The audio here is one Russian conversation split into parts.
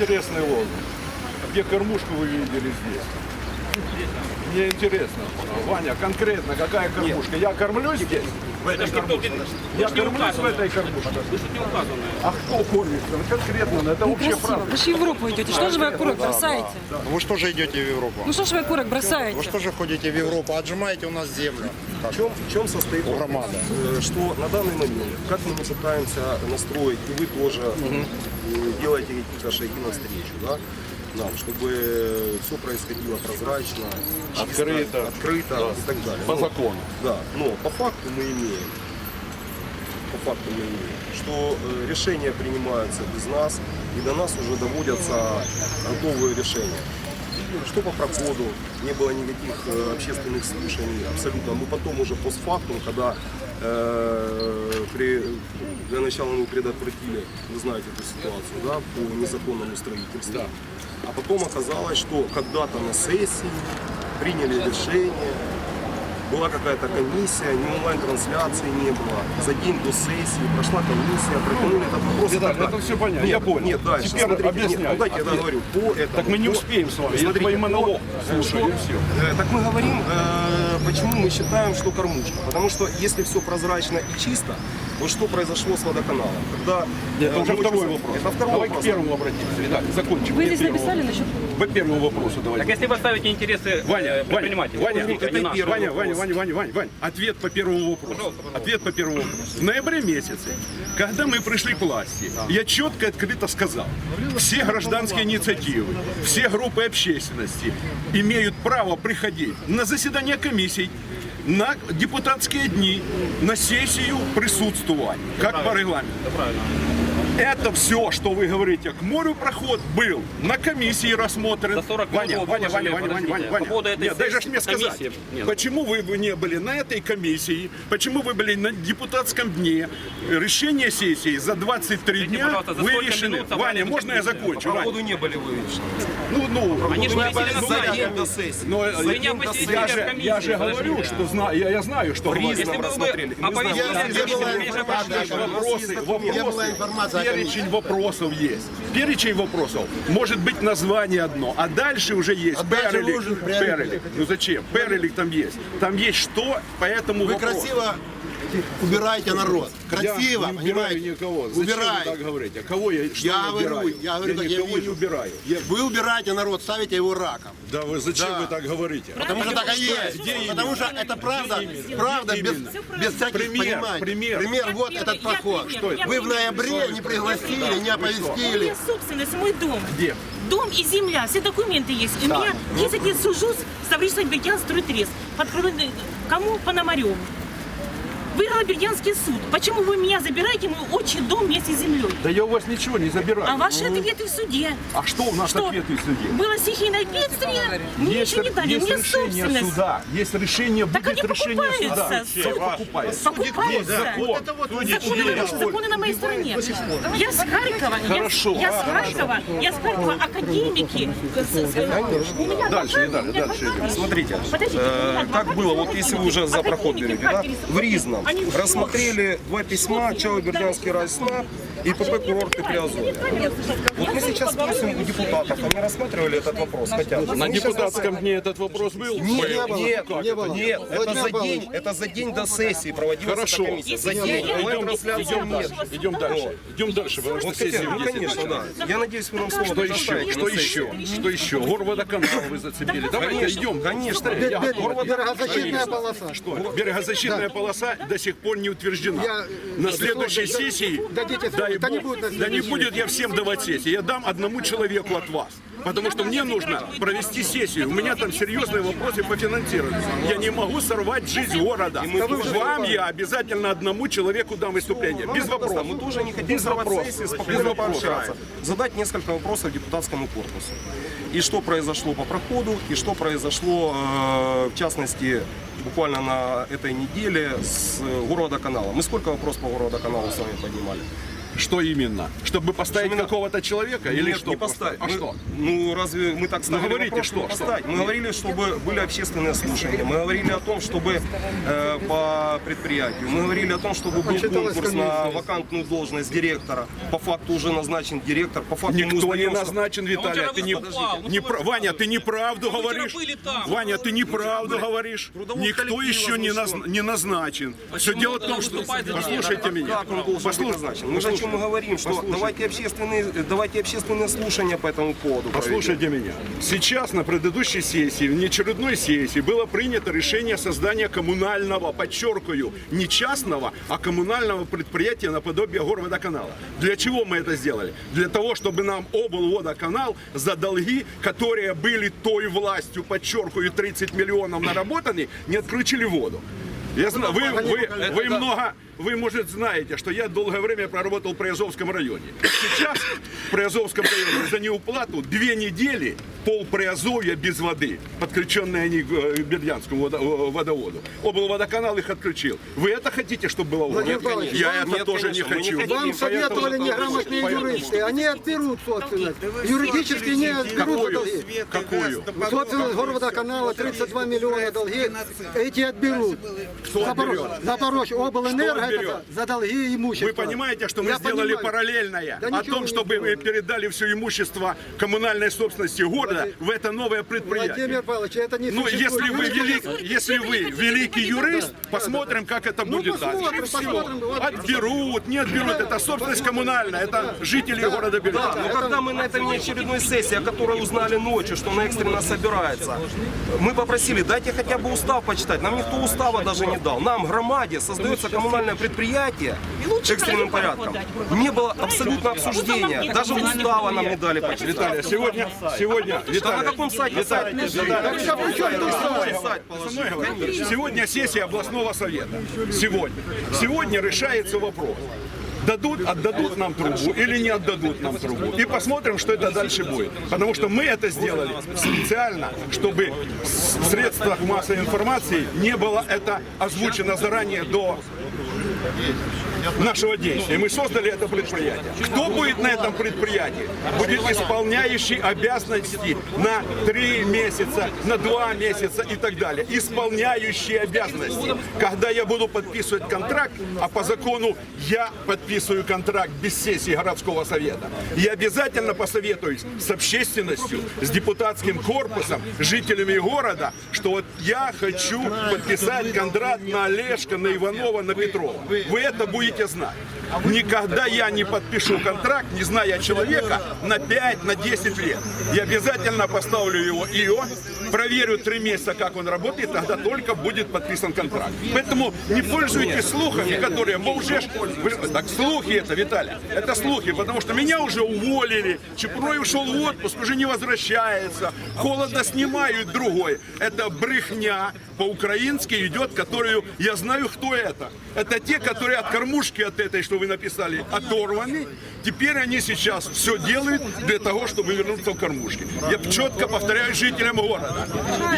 интересный лозунг. Где кормушку вы видели здесь? Мне интересно, Ваня, конкретно какая кормушка? Я кормлю здесь? В этой кормушке? Я кормлюсь в этой кормушке? А кто кормит? Ну, Конкретно, ну, это общая Некрасиво. правда. Вы же в Европу идете. Что же вы окурок бросаете? Вы что же идете в Европу? Ну что же вы окурок Вы бросаете? что же ходите в Европу? Отжимаете у нас землю. В чем, в чем состоит громады. Э, Что на данный момент, как мы пытаемся настроить, и вы тоже э, делаете какие-то шаги навстречу, да, нам, чтобы все происходило прозрачно, чисто, Открыто. открыто и так далее. По Но- закону. Да, но по факту мы имеем, по факту мы имеем, что э, решения принимаются без нас, и до нас уже доводятся готовые решения. Что по проходу, не было никаких э, общественных слушаний, абсолютно. Мы потом уже постфактум, когда э, при, для начала мы предотвратили, вы знаете эту ситуацию, да, по незаконному строительству. А потом оказалось, что когда-то на сессии приняли решение, была какая-то комиссия, ни онлайн-трансляции не было. За день до сессии прошла комиссия, протянули этот вопрос. и Это, это все понятно, Нет, я понял. Нет, дальше. Теперь смотрите, объясняй. Нет, ну дайте я договорю. По этому, Так мы не успеем с вами, Смотрите, твой монолог что- и все. э, Так мы говорим, э, почему мы считаем, что кормушка. Потому что если все прозрачно и чисто, вот что произошло с водоканалом. Когда, Это э, уже второй вопрос. Это второй Давай вопрос. к первому обратимся. Итак, закончим. Вы здесь написали насчет... По первому вопросу давайте. Так если вы ставите интересы Ваня, э, Ваня, предпринимателей, Ваня, то это не первый Ваня. Ваня, Ваня, Ваня, Ваня, Вань, ответ по первому вопросу. Ответ по первому вопросу. В ноябре месяце, когда мы пришли к власти, я четко и открыто сказал, все гражданские инициативы, все группы общественности имеют право приходить на заседания комиссий, на депутатские дни, на сессию присутствовать, как по регламенту. Это все, что вы говорите, к морю проход был на комиссии рассмотрен. За 40 Ваня, Ваня, Ваня, Ваня, Ваня, подождите. Ваня. По поводу этой Нет, дай же мне сказать. комиссии. Нет. Почему вы вы не были на этой комиссии? Почему вы были на депутатском дне? Решение сессии за 23 Скажите, дня за вы собрали Ваня, можно я закончу? По Ваня? ходу не были вывешены. Ну, ну, Они же ну, ну, сайте. день до сессии. но, э, Вы меня ну, посетили я в же, я же говорю, что знаю, я, я знаю, что говорю. Если бы вы рассмотрели. Мы оповестили знаем, о где комиссии, была ближе информация, пошли. Вопросы, Не была вопросы, информации о перечень вопросов есть. Перечень вопросов. Может быть название одно, а дальше уже есть А перелик. перелик. Ну зачем? Перелик там есть. Там есть что по этому Вы вопросу. красиво убираете народ. Красиво, я не убираю понимаете? никого. Зачем вы Убираете. так говорите? Кого я, что Я я говорю, убираю? я говорю, так я никого не вижу. убираю. Я- Вы убираете народ, ставите его раком. Да вы зачем Да. вы так говорите? Потому что так и есть. Потому что это правда, правда без, без всяких Пример, пониманий. пример. вот этот проход. Что это? Вы в ноябре не пригласили, не У оповестили. меня собственность, мой дом. Где? Дом и земля, все документы есть. У меня 10 лет сужусь с товариществом Бердян Стройтрест. Под кому? Пономареву. Выиграл Бердянский суд. Почему вы меня забираете мой отчий дом вместе с землей? Да я у вас ничего не забираю. А ваши ответы в суде. А что у нас Что? ответы в суде? Было стихийное бедствие, мне Есть, ничего не дали, есть меня решение собственность. суда, есть решение, Так будет они решение суда. покупаются. Кто Суд. покупается? Покупаются. Закон. Законы, на- законы на моей стороне. Я с Харькова. я- Хорошо, Я, с Харькова. Я с Харькова академики. Дальше, дальше идем. Смотрите, Подождите, у э, как было, вот если вы уже за проход берете, в да, в Ризном Шоке. рассмотрели два письма, Чало Бердянский райснаб и ПП курорт и Приазовье. Вот мы сейчас спросим у депутатов, они рассматривали этот вопрос, хотя бы. На депутатском дне этот вопрос был? Нет, Был. нет, Как не это? было. Нет, это за день, это за день до сессии проводилась Хорошо. эта комиссия. За день онлайн-трансляции Идем нет. дальше, идем дальше, идем дальше, потому что Вот сессия ну 10 конечно, да. Я надеюсь, вы нам слово Что еще? Что еще? Что еще? Горводоканал вы зацепили. Давайте Конечно, идем. конечно. Берегозащитная полоса. Что? Берегозащитная полоса до сих пор не утверждена. На следующей сессии, Дадите да не будет да не будет я всем давать сессии. Я дам одному человеку от вас. Потому что мне нужно провести сессию. У меня там серьезные вопросы по финансированию. Я не могу сорвать жизнь города. Вам я обязательно одному человеку дам выступление. Без вопросов. Мы тоже не хотим Без вопросов. спокойно пообщаться. Задать несколько вопросов депутатскому корпусу. И что произошло по проходу, и что произошло, э, в частности, буквально на этой неделе с э, города канала. Мы сколько вопросов по города каналу с вами поднимали? Что именно? Чтобы поставить Именно- какого-то человека или Нет, что? не поставить. А Мы- что? Ну, разве мы так ставили говорите, вопрос, что, не что? поставить? Мы говорили, чтобы были общественные слушания. Мы говорили о том, чтобы э, по предприятию. Мы говорили о том, чтобы был конкурс на вакантную должность директора. По факту уже назначен директор. По факту мы Никто не узнаем, что- назначен, Виталий. а Ты не, не пра- Ваня, ты неправду говоришь. Ваня, ты неправду говоришь. Трудовой Никто еще не, наз- не назначен. Все дело в том, что... Послушайте меня. Послушайте. Мы говорим, что Послушайте. давайте общественные, давайте общественные слушания по этому поводу. проведем. Послушайте меня. Сейчас на предыдущей сессии, в неочередной сессии, было принято решение создания коммунального, подчеркиваю, не частного, а коммунального предприятия наподобие горводоканала. Для чего мы это сделали? Для того, чтобы нам облводоканал за долги, которые были той властью, подчеркиваю, 30 миллионов наработаны, не отключили воду. Я знаю, вы, вы, вы много, вы, может, знаете, что я долгое время проработал в Приазовском районе. Сейчас в Приазовском районе за неуплату две недели пол Приазовья без воды, подключенные они к э, Бердянскому э, водоводу. Облводоканал их отключил. Вы это хотите, чтобы было? Владимир Нет, Павлович, Я вам- это Нет, тоже конечно, не хочу. Вам советовали неграмотные юристы. Они отберут собственность. Юридически не отберут Какую? долги. Какую? Собственность горводоканала 32 миллиона долги. Эти отберут. Запорожье, Запорожье, облэнерго Это за долги и имущество. Вы понимаете, что мы Я сделали понимаю. параллельное Да о том, чтобы мы передали все имущество коммунальной собственности города в это новое предприятие. Владимир Павлович, это не Ну, существует. если вы, велик, если вы великий юрист, посмотрим, как это Ну, будет посмотрим, дальше. Посмотрим. Вот. Отберут, не отберут, это собственность коммунальная, это жители города Да, но когда мы на этой неочередной сессии, о которой узнали ночью, что она экстренно собирается, мы попросили, дайте хотя бы устав почитать. Нам никто устава даже не дал. Нам, громаде, создается коммунальное предприятие экстренным порядком. Не было абсолютно обсуждения. Даже устава нам не дали почитать. Виталий, сегодня, сегодня, Да на Виталий, каком сайте? Сегодня сессия областного совета. Сегодня. Сегодня решается вопрос. Дадут, отдадут нам трубу или не отдадут нам трубу. И посмотрим, что это дальше будет. Потому что мы это сделали специально, чтобы в средствах массовой информации не было это озвучено заранее до есть нашего действия. Мы создали это предприятие. Кто будет на этом предприятии? Будет исполняющий обязанности на три месяца, на два месяца и так далее. Исполняющий обязанности. Когда я буду подписывать контракт, а по закону я подписываю контракт без сессии городского совета, я обязательно посоветуюсь с общественностью, с депутатским корпусом, жителями города, что вот я хочу подписать контракт на Олежка, на Иванова, на Петрова. Вы это будете знать. Никогда я не подпишу контракт, не зная человека, на 5, на 10 лет. Я обязательно поставлю его ИО, проверю три месяца, как он работает, тогда только будет подписан контракт. Поэтому не пользуйтесь слухами, которые, мы уже... Так слухи это, Виталий, это слухи, потому что меня уже уволили, Чепурой ушел в отпуск, уже не возвращается, холодно снимают другой. Это брехня по-украински идет, которую я знаю, кто это. Это те, которые от кормушки от этой, что вы написали, оторваны. Теперь они сейчас все делают для того, чтобы вернуться в кормушки. Я четко повторяю жителям города.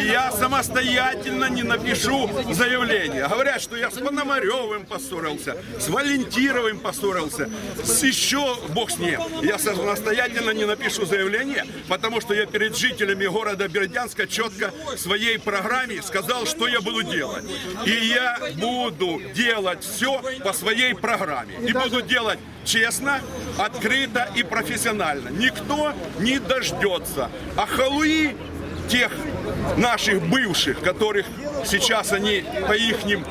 Я самостоятельно не напишу заявление. Говорят, что я с Пономаревым поссорился, с Валентировым поссорился, с еще бог с ним. Я самостоятельно не напишу заявление, потому что я перед жителями города Бердянска четко в своей программе сказал, что я буду делать. И я буду делать все по своей программе. И буду делать честно, открыто и профессионально. Никто не дождется. А халуи тех наших бывших, которых сейчас они по ихним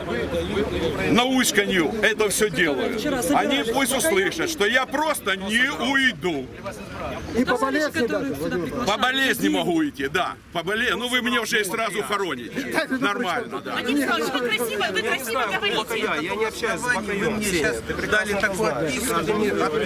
науськанию это все делают. Они пусть услышат, что я просто не уйду. И по болезни даже. По болезни могу идти, да. По болезни. Ну вы мне уже и сразу хороните. Нормально, да. Вадим Николаевич, вы красиво, вы красиво говорите. я не общаюсь с бакаем. Дали такое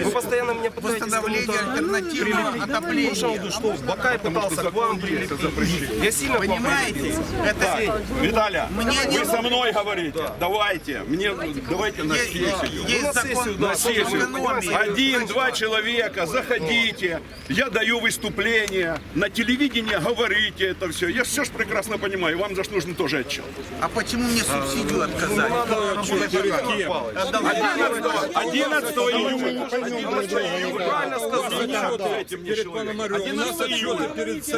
Вы постоянно меня пытаетесь постановление кому-то альтернативного отопления. что, Бакай пытался к вам прилепить. Я сильно понимаете? Это Виталя, Мне не вы со мной говорите. Давайте, мне давайте на сессию. есть закон На сессию. Один-два человека, заходите. Я даю выступление. На телевидении говорите это все. Я все ж прекрасно понимаю. Вам за что нужен тоже отчет. А почему мне субсидию отказали? 11 июня. 11 июня. Правильно сказали. Перед 11 июля.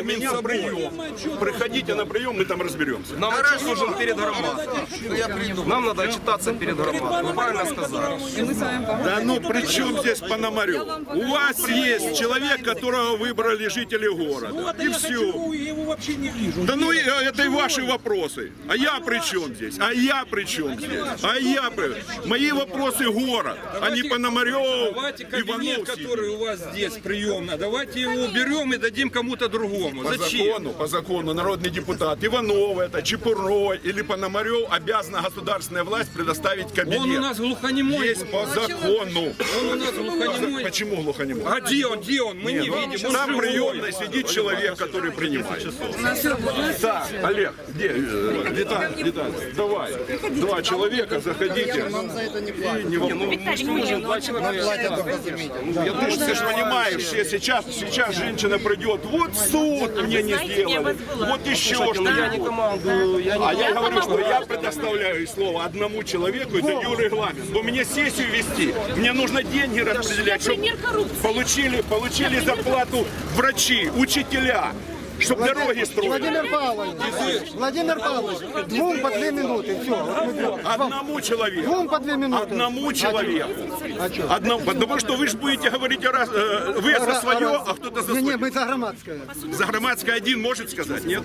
У меня прием. Приходите на прием, мы там разберемся. Нам отчет нужен перед громадой. Нам надо отчитаться перед громадой. Вы правильно сказали. Да ну при чем здесь Пономарев? У вас есть человек, которого выбрали жители города. И все. Да ну и, э, это и ваши вопросы. А я при чем здесь? А я при чем здесь? А я при... Мои вопросы город, а не Пономарев, Давайте кабинет, Иванов. который у вас здесь приемно, давайте его уберем и дадим кому-то другому. По Зачем? закону, по закону народный депутат Иванов, это Чепурной или Пономарев обязана государственная власть предоставить кабинет. Он у нас глухонемой. Есть по закону. Он у нас глухонемой. Почему глухонемой? А где он, где он? Мы не видим. Он Там приемной сидит человек, который принимает. Так, Олег, где? э, Виталий, Виталий, давай. Два человека, заходите. И не вопрос. Виталий, мы не Я ты же ты ж понимаешь, сейчас, сейчас женщина придет, вот суд мне не я сделали, вот еще Я не командую, я не А я говорю, что я предоставляю слово одному человеку и даю регламент. Бо мне сессию вести, мне нужно деньги распределять, чтобы пример коррупции. получили, получили зарплату врачи, учителя, чтобы дороги строили. Владимир Павлович, Владимир Павлович, двум по две минуты, все. Одному человеку. Двум по две минуты. Одному человеку. Одному, потому что вы же будете говорить о раз, э, вы за свое, а кто-то за Не, не, свое. мы за громадское. За громадское один может сказать, нет?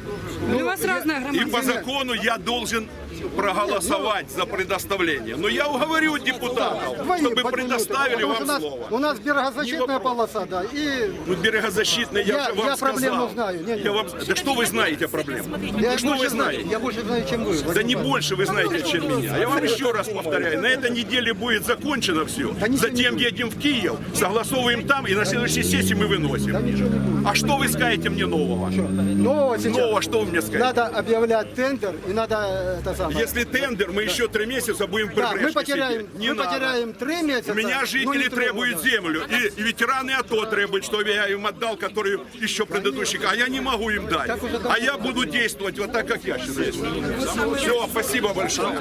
Ну, у вас разная И по закону я должен проголосовать за предоставление. Но я уговорю депутатов, чтобы предоставили вам слово. У нас берегозащитная полоса, да, и Ну, берегозащитный, я, Я- же вам я проблему сказал. знаю. Не, не. Я вам... Да что вы знаете о проблемах? я что вы больше знаю, знаете? я больше знаю, чем вы. Да не больше вы знаете, чем меня. Я вам еще раз повторяю, на этой неделе будет закончено все. ничего Затем едем в Киев, согласовываем там, и на следующей сессии мы выносим. А что вы скажете мне нового? Но сейчас Нового что вы мне скажете? надо объявлять тендер и надо э, это самое. Если тендер, мы еще три месяца будем да, мы потеряем. Не мы надо. потеряем три месяца. У меня ну, жители три требуют года. землю, и, и ветераны АТО требуют, чтобы я им отдал, которые еще предыдущих, а я не могу им дать. А я буду действовать вот так, как я считаю. Все, спасибо большое.